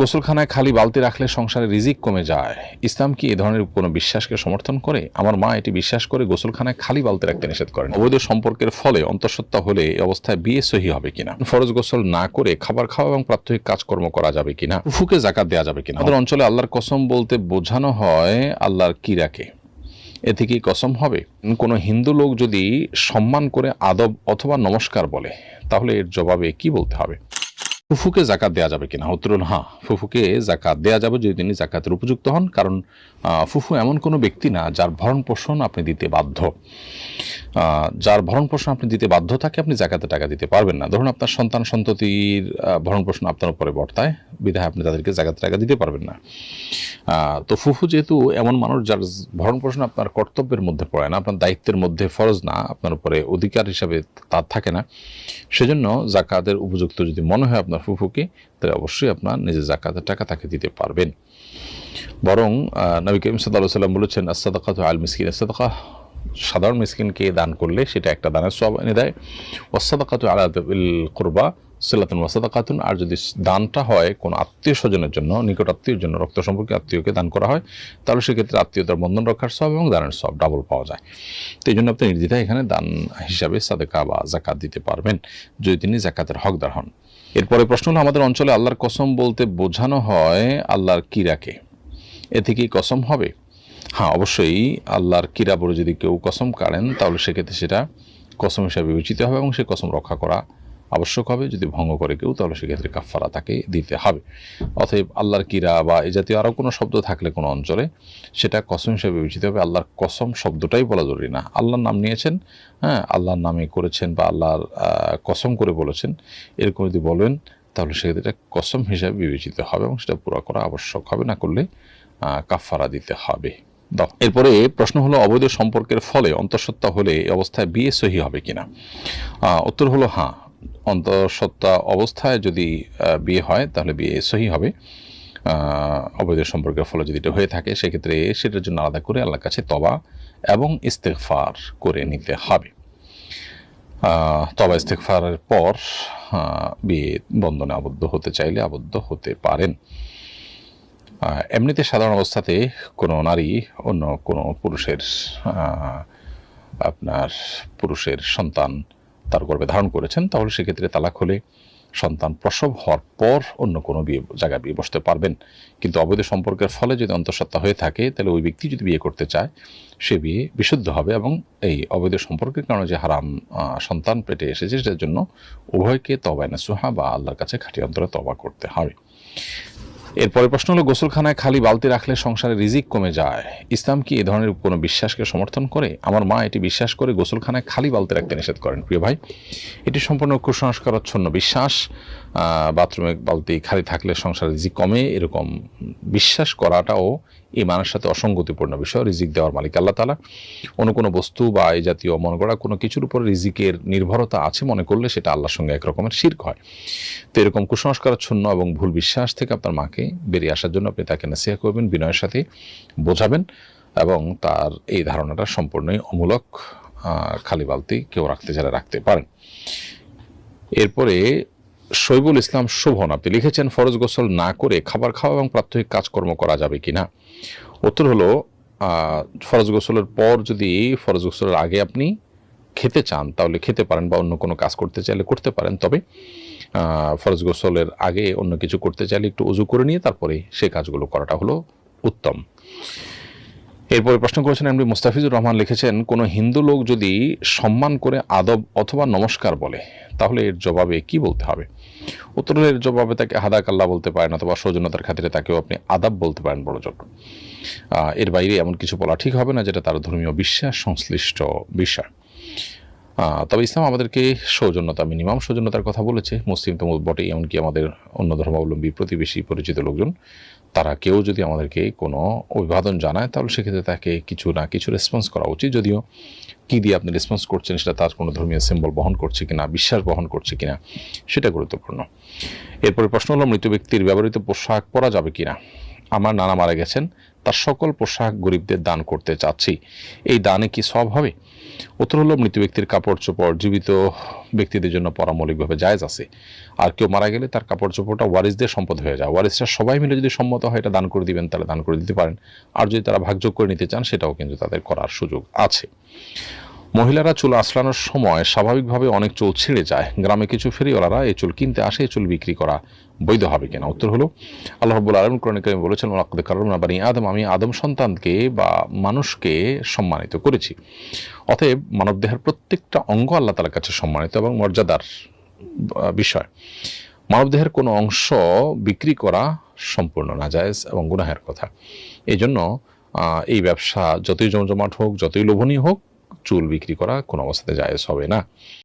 গোসলখানায় খালি বালতি রাখলে সংসারে রিজিক কমে যায়। ইসলাম কি এ ধরনের কোনো বিশ্বাসকে সমর্থন করে? আমার মা এটি বিশ্বাস করে গোসলখানায় খালি বালতি রাখতে নিষেধ করেন। অবৈধ সম্পর্কের ফলে অন্তঃসত্ত্বা হলে এই অবস্থায় বিয়ে সহি হবে কিনা? ফরজ গোসল না করে খাবার খাওয়া এবং প্রাত্যহিক কাজকর্ম করা যাবে কিনা? ফুকে জাকাত দেওয়া যাবে কিনা? আমাদের অঞ্চলে আল্লাহর কসম বলতে বোঝানো হয় আল্লাহর কিরাকে এতে কি কসম হবে। কোনো হিন্দু লোক যদি সম্মান করে আদব অথবা নমস্কার বলে, তাহলে এর জবাবে কি বলতে হবে? ফুফুকে জাকাত দেওয়া যাবে কিনা? উত্তর হলো হ্যাঁ ফুফুকে জাকাত দেওয়া যাবে যদি তিনি জাকাতের উপযুক্ত হন, কারণ ফুফু এমন কোনো ব্যক্তি না যার ভরণ পোষণ আপনি দিতে বাধ্য। যার ভরণ পোষণ আপনি দিতে বাধ্য থাকে, আপনি জাকাতে টাকা দিতে পারবেন না। ধরুন আপনার সন্তান সন্ততির ভরণ পোষণ আপনার উপরে বর্তায়। বিধায় আপনি তাদেরকে জাকাতে টাকা দিতে পারবেন না। তো ফুফু যেহেতু এমন মানুষ যার ভরণ পোষণ আপনার কর্তব্যের মধ্যে পড়ে না, আপনার দায়িত্বের মধ্যে ফরজ না, আপনার উপরে অধিকার হিসাবে তার থাকে না, সেজন্য জাকাতের উপযুক্ত যদি মনে হয় আপনার ফুফুকে, তাহলে অবশ্যই আপনার নিজের জাকাতের টাকা তাকে দিতে পারবেন। বরং নবী করিম সাল্লাহ সাল্লাম বলেছেন আসাদাকাত আল মিসকিন আসাদাকা সাধারণ মিসকিনকে দান করলে সেটা একটা দানের সব এনে দেয়। ওসাদাকাত আলাদিল কোরবা সিলাতুন ওয়াসাদাকাতুন আর যদি দানটা হয় কোনো আত্মীয় স্বজনের জন্য, নিকট আত্মীয়ের জন্য, রক্ত সম্পর্কে আত্মীয়কে দান করা হয়, তাহলে সেক্ষেত্রে আত্মীয়তার বন্ধন রক্ষার সব এবং দানের সব ডাবল পাওয়া যায়। তো এই জন্য আপনি নির্দ্বিধায় এখানে দান হিসাবে সাদেকা বা জাকাত দিতে পারবেন, যদি তিনি জাকাতের হকদার হন। এরপরে প্রশ্ন হলো, আমাদের অঞ্চলে আল্লাহর কসম বলতে বোঝানো হয় আল্লাহর কিরাকে। এ কি কসম হবে। হ্যাঁ অবশ্যই আল্লাহর কিরা বলে যদি কেউ কসম কাড়েন, তাহলে সেক্ষেত্রে সেটা কসম হিসাবে বিবেচিত হবে এবং সে কসম রক্ষা করা আবশ্যক হবে। যদি ভঙ্গ করে কেউ, তাহলে সেক্ষেত্রে কাফারা তাকে দিতে হবে। অতএব আল্লাহর কিরা বা এ জাতীয় আরও কোনো শব্দ থাকলে কোনো অঞ্চলে সেটা কসম হিসাবে বিবেচিত হবে। আল্লাহর কসম শব্দটাই বলা জরুরি না। আল্লাহর নাম নিয়েছেন হ্যাঁ আল্লাহর নামে করেছেন বা আল্লাহর কসম করে বলেছেন, এরকম যদি বলেন, তাহলে সেক্ষেত্রে কসম হিসাবে বিবেচিত হবে এবং সেটা পুরো করা আবশ্যক হবে। না করলে কাফারা দিতে হবে। এরপরে প্রশ্ন হলো, অবৈধ সম্পর্কের ফলে অন্তঃসত্ত্বা হলে এই অবস্থায় বিয়ে সহি হবে কিনা? উত্তর হলো হ্যাঁ। অন্তঃসত্ত্বা অবস্থায় যদি বিয়ে হয়, তাহলে বিয়ে সহি হবে। অবৈধ সম্পর্কের ফলে যদি এটা হয়ে থাকে, সেক্ষেত্রে সেটার জন্য আলাদা করে আল্লাহর কাছে তবা এবং ইস্তেগফার করে নিতে হবে। তবা ইস্তেগফারের পর বিয়ে বন্ধনে আবদ্ধ হতে চাইলে আবদ্ধ হতে পারেন। এমনিতে সাধারণ অবস্থাতে কোনো নারী, অন্য কোনো পুরুষের আপনার পুরুষের সন্তান তার গর্ভে ধারণ করেছেন, তাহলে সেক্ষেত্রে তালাক হলে সন্তান প্রসব হওয়ার পর অন্য কোনো বিয়ে, জায়গায় বিয়ে বসতে পারবেন। কিন্তু অবৈধ সম্পর্কের ফলে যদি অন্তঃসত্ত্বা হয়ে থাকে, তাহলে ওই ব্যক্তি যদি বিয়ে করতে চায়, সে বিয়ে বিশুদ্ধ হবে এবং এই অবৈধ সম্পর্কের কারণে যে হারাম সন্তান পেটে এসেছে, সেটার জন্য উভয়কে তবায় সুহা বা আল্লাহর কাছে খাঁটি অন্তরে তবা করতে হবে। এরপরে প্রশ্ন হলো, গোসলখানায় খালি বালতি রাখলে সংসারে রিজিক কমে যায়। ইসলাম কি এ ধরনের কোনো বিশ্বাসকে সমর্থন করে? আমার মা এটি বিশ্বাস করে গোসলখানায় খালি বালতি রাখতে নিষেধ করেন। প্রিয় ভাই, এটি সম্পূর্ণ কুসংস্কারচ্ছন্ন বিশ্বাস। বাথরুমে বালতি খালি থাকলে সংসারে রিজিক কমে, এরকম বিশ্বাস করাটাও এই মানুষের সাথে অসঙ্গতিপূর্ণ বিষয়, রিজিক দেওয়ার মালিক আল্লাহ তালা অন্য কোনো বস্তু বা এই জাতীয় মনে করা কোনো কিছুর উপর রিজিকের নির্ভরতা আছে মনে করলে সেটা আল্লাহর সঙ্গে এক রকমের শির্ক হয়। তো এরকম কুসংস্কারচ্ছন্ন এবং ভুল বিশ্বাস থেকে আপনার মাকে বেরিয়ে আসার জন্য আপনি তাকে নাসিহা করবেন, বিনয়ের সাথে বোঝাবেন এবং তার এই ধারণাটা সম্পূর্ণই অমূলক খালি বালতি কেউ রাখতে চাইলে রাখতে পারেন। এরপরে শৈবুল ইসলাম শোভন, আপনি লিখেছেন, ফরজ গোসল না করে খাবার খাওয়া এবং প্রাত্যহিক কাজকর্ম করা যাবে কি না উত্তর হলো ফরজ গোসলের পর যদি ফরজ গোসলের আগে আপনি খেতে চান, তাহলে খেতে পারেন বা অন্য কোনো কাজ করতে চাইলে করতে পারেন, তবে ফরজ গোসলের আগে অন্য কিছু করতে চাইলে একটু উজু করে নিয়ে তারপরে সে কাজগুলো করাটা হলো উত্তম। এরপরে প্রশ্ন করেছেন এমনি মুস্তাফিজুর রহমান লিখেছেন, কোনো হিন্দু লোক যদি সম্মান করে আদব অথবা নমস্কার বলে, তাহলে এর জবাবে কি বলতে হবে? উত্তরের জবাবে তাকে হাদাকাল্লা বলতে পারেন অথবা সৌজন্যতার খাতিরে তাকেও আপনি আদাব বলতে পারেন বড় জন্য এর বাইরে এমন কিছু বলা ঠিক হবে না, যেটা তার ধর্মীয় বিশ্বাস সংশ্লিষ্ট বিষয়। তবে ইসলাম আমাদেরকে সৌজন্যতা মিনিমাম সৌজন্যতার কথা বলেছে। মুসলিম তো বটেই, এমনকি আমাদের অন্য ধর্মাবলম্বী প্রতিবেশী, পরিচিত লোকজন। তারা কেউ যদি আমাদেরকে কোনো অভিবাদন জানায়, তাহলে সেক্ষেত্রে তাকে কিছু না কিছু রেসপন্স করা উচিত। যদিও কী দিয়ে আপনি রেসপন্স করছেন, সেটা তার কোনো ধর্মীয় সিম্বল বহন করছে কিনা, বিশ্বাস বহন করছে কিনা, সেটা গুরুত্বপূর্ণ। এরপরে প্রশ্ন হলো, মৃত ব্যক্তির ব্যবহৃত পোশাক পরা যাবে কিনা? আমার নানা মারা গেছেন, তার সকল পোশাক গরিবদের দান করতে চাচ্ছি। এই দানে কি সব হবে? উত্তর হলো, মৃত ব্যক্তির কাপড় চোপড় জীবিত ব্যক্তিদের জন্য পরামৌলিকভাবে জায়জ আছে। আর কেউ মারা গেলে তার কাপড় চোপড়টা ওয়ারিসদের সম্পদ হয়ে যায়। ওয়ারিসরা সবাই মিলে যদি সম্মত হয়, এটা দান করে দিবেন, তাহলে দান করে দিতে পারেন। আর যদি তারা ভাগযোগ করে নিতে চান, সেটাও কিন্তু তাদের করার সুযোগ আছে। মহিলারা চুল আসলানোর সময় স্বাভাবিকভাবে অনেক চুল ছিঁড়ে যায়। গ্রামে কিছু ফেরিওয়ালারা এই চুল কিনতে আসে, এই চুল বিক্রি করা বৈধ হবে কিনা? উত্তর হলো, আল্লাহ রাব্বুল আলম কারিমে বলেছেন কাররামনা বানি আদম আমি আদম সন্তানকে বা মানুষকে সম্মানিত করেছি। অতএব মানবদেহের প্রত্যেকটা অঙ্গ আল্লাহ তালার কাছে সম্মানিত এবং মর্যাদার বিষয়। মানবদেহের কোনো অংশ বিক্রি করা সম্পূর্ণ নাজায়েজ এবং গুনাহের কথা। এই জন্য এই ব্যবসা যতই জমজমাট হোক, যতই লোভনীয় হোক চুল বিক্রি করা কোনো অবস্থাতে জায়েজ হবে না।